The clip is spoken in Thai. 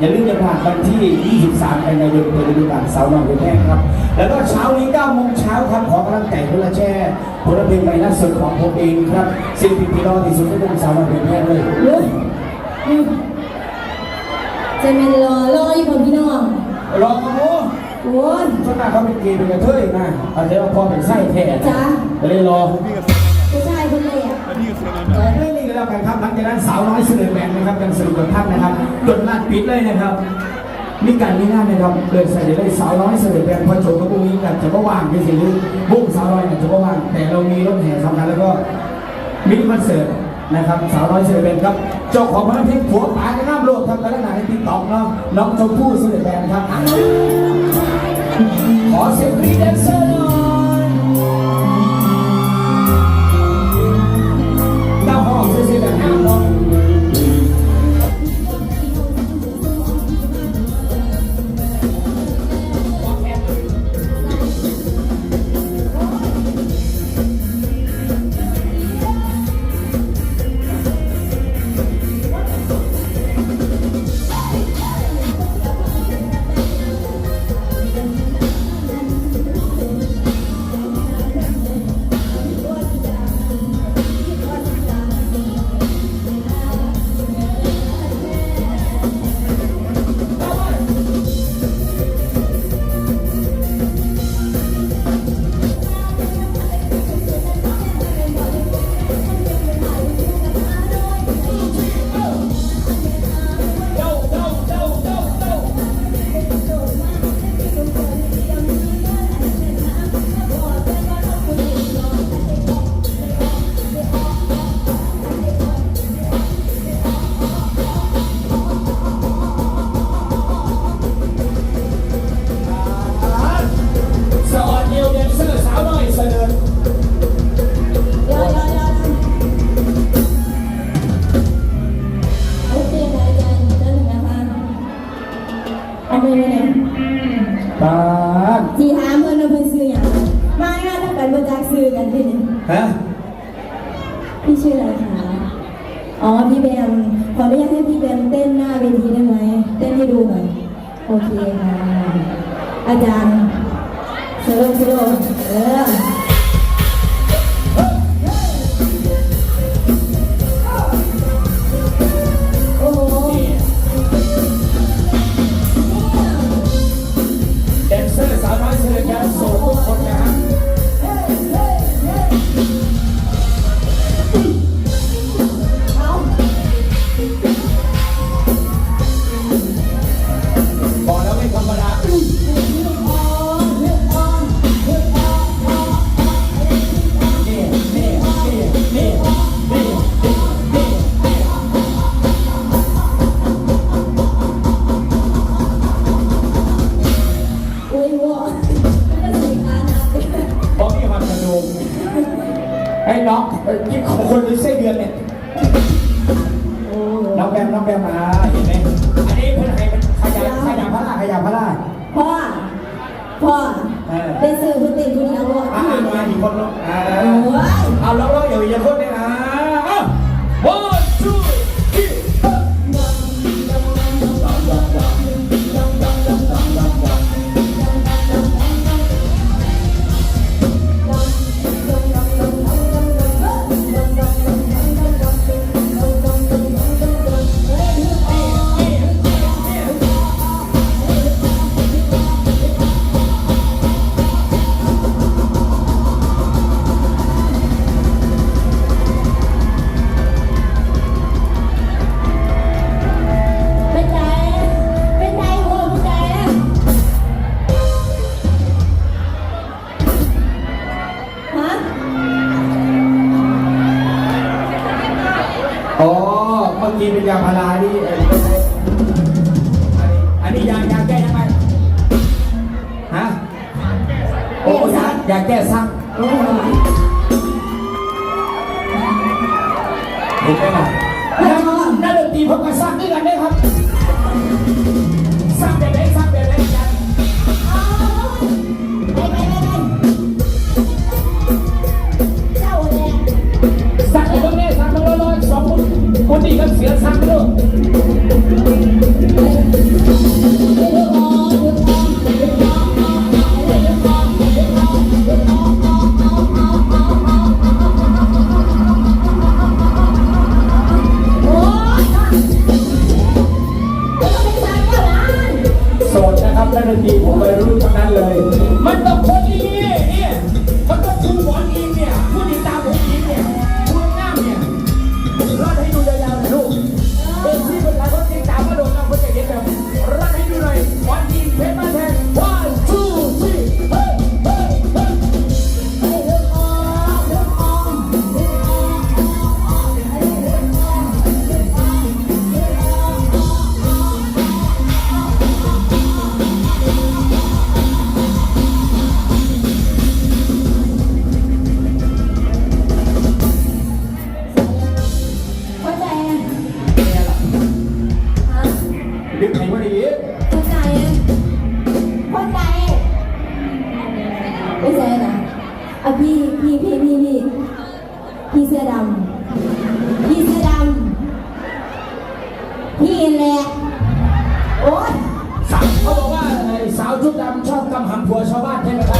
อย่าลืมจะผ่านวันที่ 23 กันยายนเป็นฤดูกาลสาวน้อยเพแห้ครับ แล้วก็เช้านี้9โมงเช้าครับขอกำลังใจพละแช่ผลเพลงใหม่ล่าสุดของผมเองครับศิลปินที่รอที่สุดในวงสาวน้อยเพแห้เลยเฮ้ยจะเป็นรอรออีกพี่น้องรอโอ้โอ้ยส่วงหนมาเขาเป็นเกย์เป็นกระเทยนะอาจจะว่าพอเป็นไส้แท้จ๊ะก็เลยรอผู้ชายคนนี้อะ แต่ไม่นี่ก็แล้วกันครับหลังจากนั้นสาวน้อยเสนอแบงนะครับยังสรุปกับท่านนะครับจนลาดปิดเลยนะครับมีการมีงานนะครับเดินใส่เลยสาวน้อยเสนอแบงพอโจกับพวกนี้กันจะก็ว่างเป็นสิ่งที่บุ้งสาวน้อยเนี่ยจะก็ว่างแต่เรามีรถแห่สำคัญแล้วก็มินิคอนเสิร์ตนะครับสาวน้อยเสนอแบงครับเจ้าของพลังเพลงผัวป๋ากันน้ำโลดครับกระดาษในติ๊กต็อกเนาะน้องชมพู่เสนอแบงค์ครับขอเสียงกรี๊ดแดนเซอร์หน่อย อันนี้ไม่ได้บ้านสีถามเพื่อนว่าเพื่นซื้ออย่างมางานต้องกันบรจากซื้อกันที่นี่ฮะพี่ชื่ออะไรคะอ๋อพี่แบมขออนุญาตให้พี่แบมเต้นหน้าเวทีได้ไหมเต้นให้ดูหน่อยโอเคค่ะอาจารย์สโลว์สโลเออ พ่อพ่อเออ ได้ซื้อพุทธิคุณเอาวัวอ่าที่ไหนมาอีกคนลงอ่าโอ้ยเอาแล้วเราอย่าอย่าคนเนี่ยนะ อยายาแก้ซ้ำเห็นไหมล่ะนักนักดนตรีผมก็สร้างด้วยกันได้ครับสร้างแบบไหนสร้างแบบไหนกันไปไปไปไปเจ้าแดงสร้างแบบนี้สร้างแบบลอยๆสองคนคนดีกับเสือสร้างด้วย Lagi. พี่แหละโอ๊ย เขาบอกว่าไอ้สาวชุดดำชอบกำหำผัวชาวบ้านใช่ไหมครับ